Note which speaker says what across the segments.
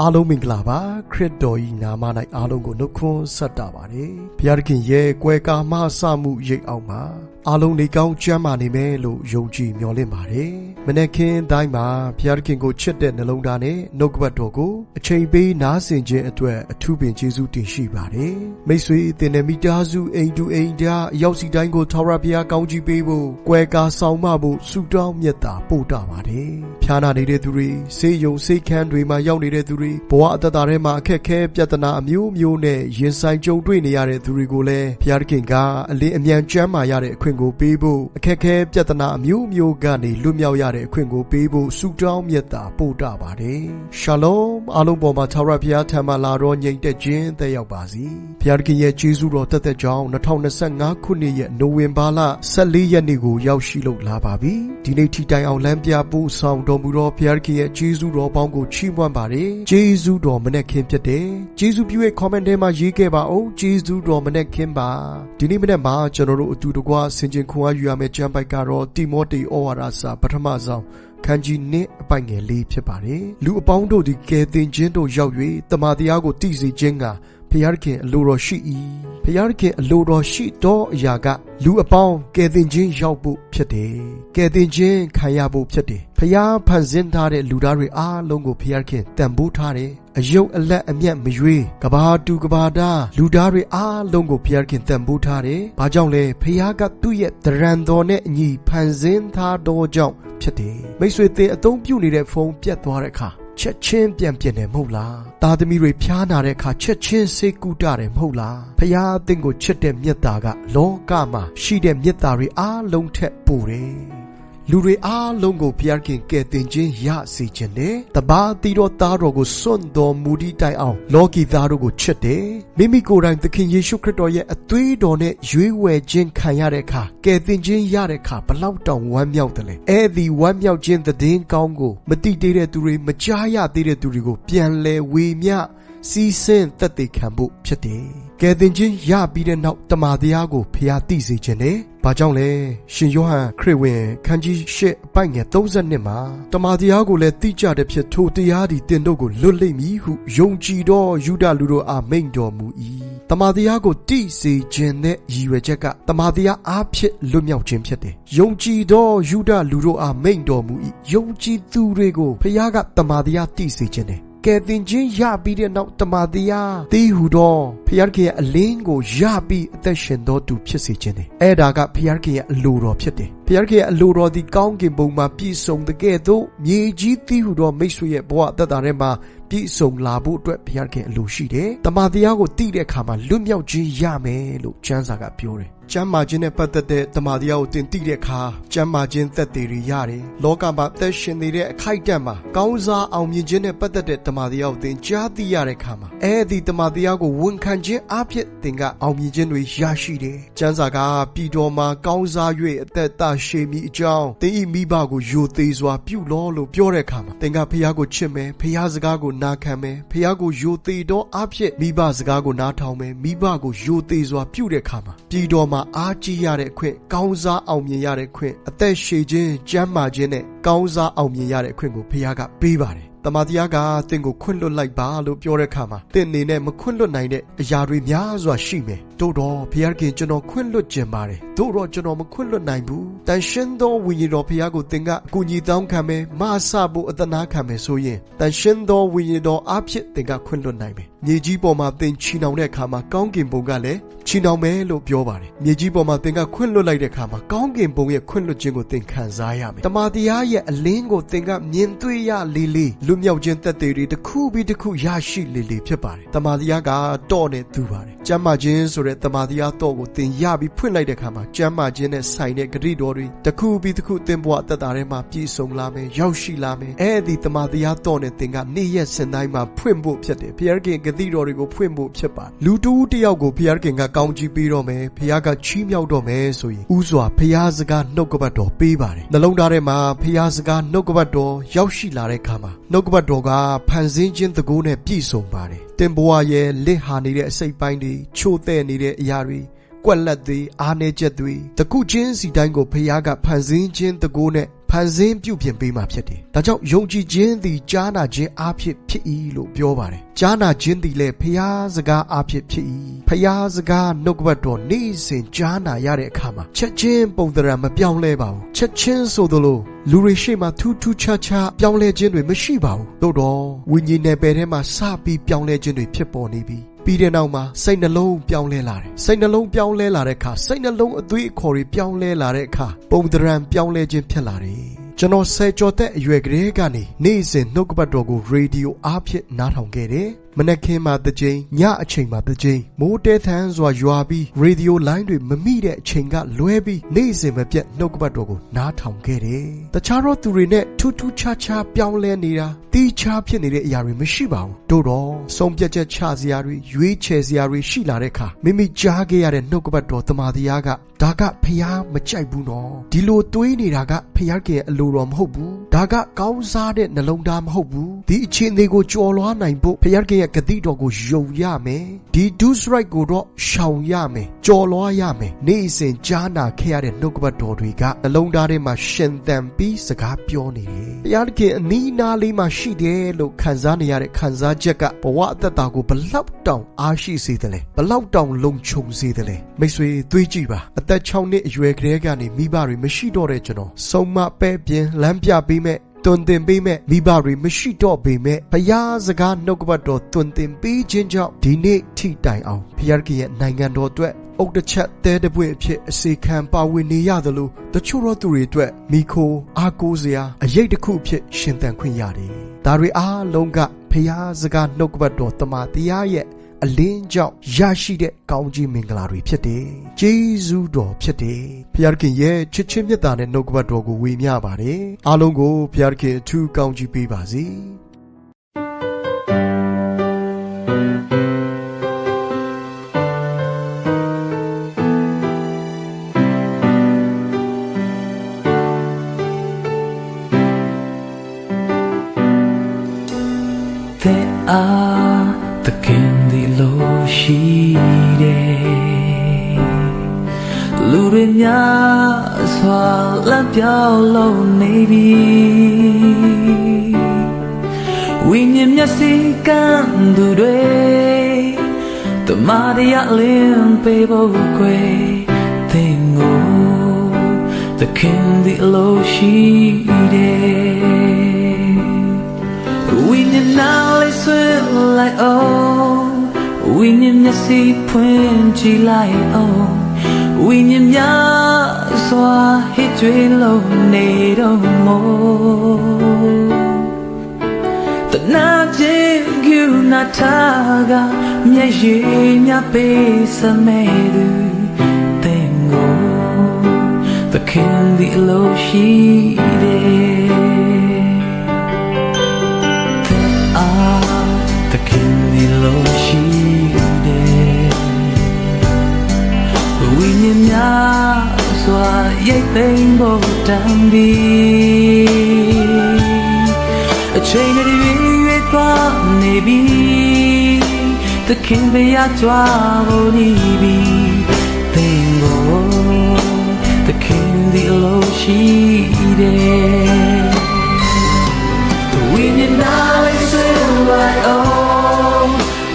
Speaker 1: အားလုံးမင်္ဂလာပါခရစ်တော်ဤနာမ၌အားလုံးကိုနှုတ်ခွန်းဆက်တာပါတယ်ဘုရားသခင်ရဲ့ကွယ်ကာမဆမှုရိတ်အောင်မှာ အားလုံးနေကောင်းကျမ်းမာနေမယ်လို့ယုံကြည်မျှော်လင့်ပါတယ်မနေ့ကင်းတိုင်းမှာဘုရားသခင်ကိုချစ်တဲ့နှလုံးသားနဲ့နှုတ်ကပတ်တော်ကိုအချိန်ပေးနားဆင်ခြင်းအတွက်အထူးပင်ကျေးဇူးတင်ရှိပါတယ်မိတ်ဆွေတင်တဲ့မိသားစုအိမ်တူအိမ်သားအရောက်စီတိုင်းကိုထာဝရဘုရားကောင်းချီးပေးဖို့ကွယ်ကာဆောင်မဖို့ဆုတောင်းမြတ်တာပို့တာပါတယ်ဖျားနာနေတဲ့သူတွေဆေးရုံဆေးခန်းတွေမှာရောက်နေတဲ့သူတွေဘဝအသက်တာထဲမှာအခက်အခဲပြဿနာအမျိုးမျိုးနဲ့ရင်ဆိုင်ကြုံတွေ့နေရတဲ့သူတွေကိုလည်းဘုရားသခင်ကအလင်းအမြန်ကျမ်းမာရတဲ့အခွင့်ကိုပေးဖို့အခက်အခဲပြဿနာအမျိုးမျိုးကနေလွတ်မြောက်ရတဲ့အခွင့်ကိုပေးဖို့ဆုတောင်းမြတ်တာပို့တာပါတယ်ရှာလုံအားလုံးပေါ်မှာထာဝရဘုရားထံမှလာတော့ညီမ့်တဲ့ခြင်းသက်ရောက်ပါစေဘုရားသခင်ရဲ့ကျေးဇူးတော်တက်တဲ့ကြောင်း2025ခုနှစ်ရဲ့နိုဝင်ဘာလ14ရက်နေ့ကိုရောက်ရှိလို့လာပါပြီဒီနေ့ထိတိုင်အောင်လမ်းပြပို့ဆောင်တော်မူသောဘုရားသခင်ရဲ့ကျေးဇူးတော်ပေါင်းကိုချီးမွမ်းပါတယ်ကျေးဇူးတော်မနဲ့ခင်ဖြစ်တယ်ကျေးဇူးပြုရဲ့ comment ထဲမှာရေးခဲ့ပါအောင်ကျေးဇူးတော်မနဲ့ခင်ပါဒီနေ့မနေ့မှာကျွန်တော်တို့အတူတကွဆင်ခြင်ခွန်အားယူရမယ့်ကျမ်းပိုက်ကတော့တိမောသေဩဝါဒစာပထမဆုံးခန်းကြီးနှစ်အပိုင်ငယ်လေးဖြစ်ပါတယ်လူအပေါင်းတို့သည်ကဲတင်ခြင်းတို့ရောက်၍တမန်တရားကိုတည်စေခြင်းက ဖျားခင်အလိုတော်ရှိ၏ဖျားခင်အလိုတော်ရှိသောအရာကလူအပေါင်းကဲတင်ခြင်းရောက်ဖို့ဖြစ်တယ်ကဲတင်ခြင်းခံရဖို့ဖြစ်တယ်ဖျားဖန်ဆင်းထားတဲ့လူသားတွေအားလုံးကိုဖျားခင်တန်ဖိုးထားတယ်အယုတ်အလက်အမျက်မရွေးကဘာတူကဘာတာလူသားတွေအားလုံးကိုဖျားခင်တန်ဖိုးထားတယ်။ဘာကြောင့်လဲဖျားကသူ့ရဲ့တရံတော်နဲ့အညီဖန်ဆင်းထားတော်ကြောင့်ဖြစ်တယ်။မိတ်ဆွေသင်အသုံးပြုနေတဲ့ဖုန်းပြတ်သွားတဲ့အခါ ချက်ချင်းပြန်ပြင်းတယ်မဟုတ်လားသားသမီးတွေဖျားနာတဲ့အခါချက်ချင်းစိတ်ကူးတာတယ်မဟုတ်လားဖျားအသင်ကိုချစ်တဲ့မေတ္တာကလောကမှာရှိတဲ့မေတ္တာတွေအားလုံးထက်ပိုတယ် လူတွေအားလုံးကိုဘုရားခင်ကယ်တင်ခြင်းရစေခြင်းနဲ့တပါးတီတော်သားတော်ကိုစွန့်တော်မူသည့်တိုင်အောင်လောကီသားတို့ကိုချစ်တယ်မိမိကိုယ်တိုင်သခင်ယေရှုခရစ်တော်ရဲ့အသွေးတော်နဲ့ရွေးဝယ်ခြင်းခံရတဲ့အခါကယ်တင်ခြင်းရတဲ့အခါဘလောက်တောင်ဝမ်းမြောက်တယ်လဲအဲ့ဒီဝမ်းမြောက်ခြင်းသတင်းကောင်းကိုမတိသေးတဲ့သူတွေမကြားရသေးတဲ့သူတွေကိုပြန်လဲဝေမျှစီးဆင်းသက်သေခံဖို့ဖြစ်တယ်။ကယ်တင်ခြင်းရပြီးတဲ့နောက်တမန်တရားကိုဖျားသိစေခြင်းနဲ့ ဘာကြောင့်လဲရှင်ယောဟန်ခရစ်ဝင်ခန်းကြီး၈အပိုက်ငယ်32မှာတမန်တရားကိုလည်းသိကြတဲ့ဖြစ်ထိုတရားဒီတင်တို့ကိုလွတ်လိမ့်မည်ဟုယုံကြည်သောယူဒလူတို့အားမိန့်တော်မူ၏တမန်တရားကိုတိစေခြင်းနဲ့ရည်ရွယ်ချက်ကတမန်တရားအားဖြင့်လွတ်မြောက်ခြင်းဖြစ်တယ်ယုံကြည်သောယူဒလူတို့အားမိန့်တော်မူ၏ယုံကြည်သူတွေကိုဖခင်ကတမန်တရားတိစေခြင်းတယ် ကယ်တင်ခြင်းရပြီးတဲ့နောက်တမန်တရားသီးဟူသောဖျားခင်ရဲ့အလင်းကိုရပြီးအသက်ရှင်တော်သူဖြစ်စေခြင်းတယ်အဲ့ဒါကဖျားခင်ရဲ့အလိုတော်ဖြစ်တယ်ဖျားခင်ရဲ့အလိုတော်ဒီကောင်းကင်ဘုံမှာပြည့်စုံတဲ့ကဲ့သို့မြေကြီးသီးဟူသောမိတ်ဆွေရဲ့ဘဝအသက်တာထဲမှာ ပြည့်စုံလာဖို့အတွက်ဘုရားခင်အလိုရှိတယ်။တမန်တရားကိုသိတဲ့အခါမှာလွတ်မြောက်ခြင်းရမယ်လို့ကျမ်းစာကပြောတယ်။ကျမ်းမာခြင်းနဲ့ပတ်သက်တဲ့တမန်တရားကိုသင်သိတဲ့အခါကျမ်းမာခြင်းသက်သေတွေရတယ်။လောကမှာသက်ရှင်နေတဲ့အခိုက်အတန့်မှာကောင်းစားအောင်မြင်ခြင်းနဲ့ပတ်သက်တဲ့တမန်တရားကိုသင်ကြားသိရတဲ့အခါမှာအဲဒီတမန်တရားကိုဝန်ခံခြင်းအဖြစ်သင်ကအောင်မြင်ခြင်းတွေရရှိတယ်။ကျမ်းစာကပြည်တော်မှာကောင်းစား၍အသက်တာရှည်မိအကြောင်းသင်ဤမိဘကိုယိုသေးစွာပြုလောလို့ပြောတဲ့အခါမှာသင်ကဖះကိုချစ်မယ်ဖះစကားကိုနာခံမယ်ဖះကိုယိုသေးတော့အဖြစ်မိဘစကားကိုနားထောင်မယ်မိဘကိုယိုသေးစွာပြုတဲ့အခါမှာပြည်တော်မှာအားကြီးရတဲ့အခွင့်ကောင်းစားအောင်မြင်ရတဲ့အခွင့်အသက်ရှည်ခြင်းကျမ်းမာခြင်းနဲ့ကောင်းစားအောင်မြင်ရတဲ့အခွင့်ကိုဖះကပေးပါတယ် တမန်တရားကတင့်ကိုခွင့်လွတ်လိုက်ပါလို့ပြောတဲ့အခါမှာတင့်အနေနဲ့မခွင့်လွတ်နိုင်တဲ့အရာတွေများစွာရှိမယ်တို့တော့ဘုရားခင်ကျွန်တော်ခွင့်လွတ်ခြင်းပါတယ်တို့တော့ကျွန်တော်မခွင့်လွတ်နိုင်ဘူးတန်ရှင်းသောဝိညာဉ်တော်ဘုရားကိုသင်ကအကူအညီတောင်းခံမယ်မဆဖို့အသနာခံမယ်ဆိုရင်တန်ရှင်းသောဝိညာဉ်တော်အဖြစ်သင်ကခွင့်လွတ်နိုင်မယ်မြေကြီးပေါ်မှာသင်ချီနှောင်တဲ့အခါမှာကောင်းကင်ဘုံကလည်းချီနှောင်မယ်လို့ပြောပါတယ်မြေကြီးပေါ်မှာသင်ကခွင့်လွတ်လိုက်တဲ့အခါမှာကောင်းကင်ဘုံရဲ့ခွင့်လွတ်ခြင်းကိုသင်ခံစားရမယ်တမန်တရားရဲ့အလင်းကိုသင်ကမြင်တွေ့ရလေလေလွတ်မြောက်ခြင်းသက်သေတွေတစ်ခုပြီးတစ်ခုရရှိလေလေဖြစ်ပါတယ်တမန်တရားကတော့နဲ့သူပါတယ်ကျမ်းမာခြင်းဆိုတဲ့တမန်တရားတော့ကိုသင်ရပြီးဖွင့်လိုက်တဲ့အခါမှာကျမ်းမာခြင်းနဲ့ဆိုင်တဲ့ဂရိတော်တွေတစ်ခုပြီးတစ်ခုသင်ဘဝအသက်တာထဲမှာပြည့်စုံလာမယ်ရောက်ရှိလာမယ်အဲ့ဒီတမန်တရားတော့နဲ့သင်ကနေ့ရက်စဉ်တိုင်းမှာဖွင့်ဖို့ဖြစ်တယ်ဘုရားခင်ဂတိတော်တွေကိုဖွင့်ဖို့ဖြစ်ပါလူတူးတယောက်ကိုဘုရားခင်ကကောင်းချီးပေးတော့မယ်ဘုရားကချီးမြှောက်တော့မယ်ဆိုရင်ဥစွာဘုရားစကားနှုတ်ကပတ်တော်ပေးပါတယ်နှလုံးသားထဲမှာဘုရားစကားနှုတ်ကပတ်တော်ရောက်ရှိလာတဲ့အခါမှာနှုတ်ကပတ်တော်ကဖန်ဆင်းခြင်းတကူနဲ့ပြည့်စုံပါတယ်တင်ဘဝရဲ့လစ်ဟာနေတဲ့အစိတ်ပိုင်းတွေချို့တဲ့နေတဲ့အရာတွေကွက်လက်တွေအားနေချက်တွေတခုချင်းစီတိုင်းကိုဖះကဖန်ဆင်းခြင်းတကူနဲ့ ဖန်ဆင်းပြုပြင်ပေးမှာဖြစ်တယ်။ဒါကြောင့်ယုံကြည်ခြင်းသည်ကြားနာခြင်းအားဖြင့်ဖြစ်၏လို့ပြောပါတယ်။ကြားနာခြင်းသည်လည်းဖျားစကားအားဖြင့်ဖြစ်၏။ဖျားစကားနှုတ်ကပတ်တော်နေ့စဉ်ကြားနာရတဲ့အခါမှာချက်ချင်းပုံသဏ္ဍာန်မပြောင်းလဲပါဘူး။ချက်ချင်းဆိုသလိုလူတွေရှေ့မှာထူးထူးခြားခြားပြောင်းလဲခြင်းတွေမရှိပါဘူး။သို့တော့ဝိညာဉ်နယ်ပယ်ထဲမှာစပြီးပြောင်းလဲခြင်းတွေဖြစ်ပေါ်နေပြီ။ ပြီးတဲ့နောက်မှာစိတ်နှလုံးပြောင်းလဲလာတယ်စိတ်နှလုံးပြောင်းလဲလာတဲ့အခါစိတ်နှလုံးအသွေးအခေါ်တွေပြောင်းလဲလာတဲ့အခါပုံသဏ္ဍာန်ပြောင်းလဲခြင်းဖြစ်လာတယ်ကျွန်တော်ဆယ်ကျော်သက်အရွယ်ကလေးကနေနေ့စဉ်နှုတ်ကပတ်တော်ကိုရေဒီယိုအားဖြင့်နားထောင်ခဲ့တယ် မနက်ခင်းမှာတစ်ကြိမ်ညအချိန်မှာတစ်ကြိမ်မိုးတဲထန်းစွာရွာပြီးရေဒီယိုလိုင်းတွေမမိတဲ့အချိန်ကလွဲပြီးနေ့စဉ်မပြတ်နှုတ်ကပတ်တော်ကိုနားထောင်ခဲ့တယ်တခြားသောသူတွေနဲ့ထူးထူးခြားခြားပြောင်းလဲနေတာတီးခြားဖြစ်နေတဲ့အရာတွေမရှိပါဘူးတို့တော့ဆုံးဖြတ်ချက်ချစရာတွေရွေးချယ်စရာတွေရှိလာတဲ့အခါမိမိကြားခဲ့ရတဲ့နှုတ်ကပတ်တော်တမာတရားကဒါကဖျားမကြိုက်ဘူးနော်ဒီလိုတွေးနေတာကဖျားကရဲ့အလိုတော်မဟုတ်ဘူးဒါကကောင်းစားတဲ့နှလုံးသားမဟုတ်ဘူးဒီအခြေအနေကိုကြော်လွှားနိုင်ဖို့ဖျားကရဲ့ဂတိတော်ကိုယုံရမယ်ဒီ do right ကိုတော့ရှောင်ရမယ်ကြော်လွှားရမယ်နေ့စဉ်ကြားနာခဲ့ရတဲ့နှုတ်ကပတ်တော်တွေကနှလုံးသားထဲမှာရှင်သန်ပြီးစကားပြောနေတယ်ဖျားကအနီးနားလေးမှာရှိတယ်လို့ခံစားနေရတဲ့ခံစားချက်ကဘဝအသက်တာကိုဘလောက်တောင်အားရှိစေတယ်လဲဘလောက်တောင်လုံခြုံစေတယ်လဲမိတ်ဆွေတွေးကြည့်ပါအသက်6နှစ်အရွယ်ကလေးကနေမိဘတွေမရှိတော့တဲ့ကျွန်တော်ဆုံးမပဲ့ပြင်းလမ်းပြပေးမဲ့ တွင်တင်ပေးမဲ့မိဘတွေမရှိတော့ပေမဲ့ဘုရားစကားနှုတ်ကပတ်တော်တွင်တင်ပေးခြင်းကြောင့်ဒီနေ့ထိတိုင်အောင်ဘုရားကရဲ့နိုင်ငံတော်အတွက်အုတ်တစ်ချက်တဲတပွင့်အဖြစ်အစေခံပါဝင်နေရသလိုတချို့သောသူတွေအတွက်မိခိုအားကိုးစရာအရေးတစ်ခုအဖြစ်ရှင်သန်ခွင့်ရတယ်။ဒါတွေအားလုံးကဘုရားစကားနှုတ်ကပတ်တော်တမန်တရားရဲ့ အလင်းကြောင့်ရရှိတဲ့ကောင်းကြီးမင်္ဂလာတွေဖြစ်တယ်။ဂျေဇုတော်ဖြစ်တယ်။ဘုရားခင်ရဲ့ချစ်ချင်းမြတ်တာနဲ့နှုတ်ကပတ်တော်ကိုဝေမျှပါတယ်။အားလုံးကိုဘုရားခင်အထူးကောင်းကြီးပေးပါစေ။
Speaker 2: There are the candy low ရှိတယ်လူတွေများစွာလက်ပြောင်းလုံးနေပြီဝိညာဉ်မျက်စိကန်းသူတွေတမတရားလင်းပေးဖို့ကွယ်သင်ကို the candy low ရှိတယ် We need now listen like oh We need me see point chi like oh We need me so hit we low need oh mo The na jin you na taga me ye nya pe sa me du tengo The candy low she did ye thing bo tam bi a chain of the ye kwa ne bi the king be ya twa bo ni bi thing bo the candy low she did we need now listen like oh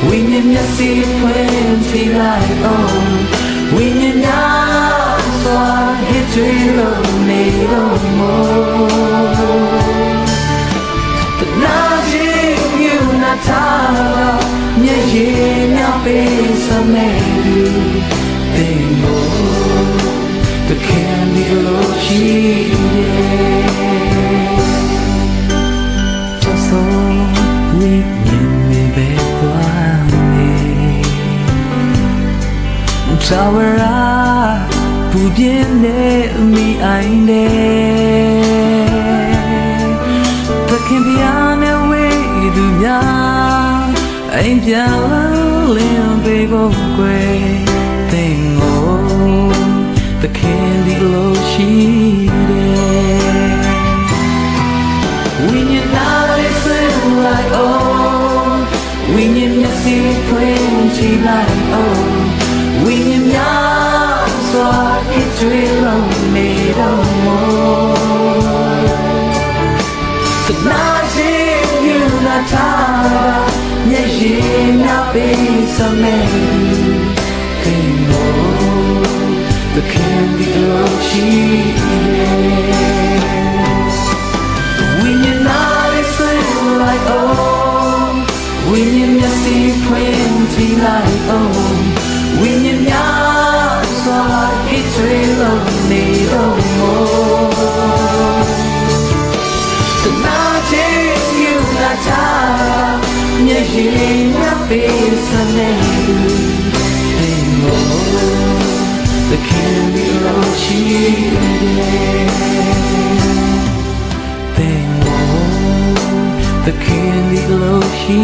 Speaker 2: We need me see plenty like oh We need now so hit we love need no more But now you not tired Nye ye nya pe sa me du Tengo The candy low she just so we me be kwame Chawara pu bien ne mi ai ne The can be on a way du nya ai pya la lin be bo kwe thing နာချင်ယူနာထားမျက်ရည်များပေးစမဲခင် The candy glow she When you're not a swim like oh When you're messy twenty like oh When you're The candy road she Then the candy glow she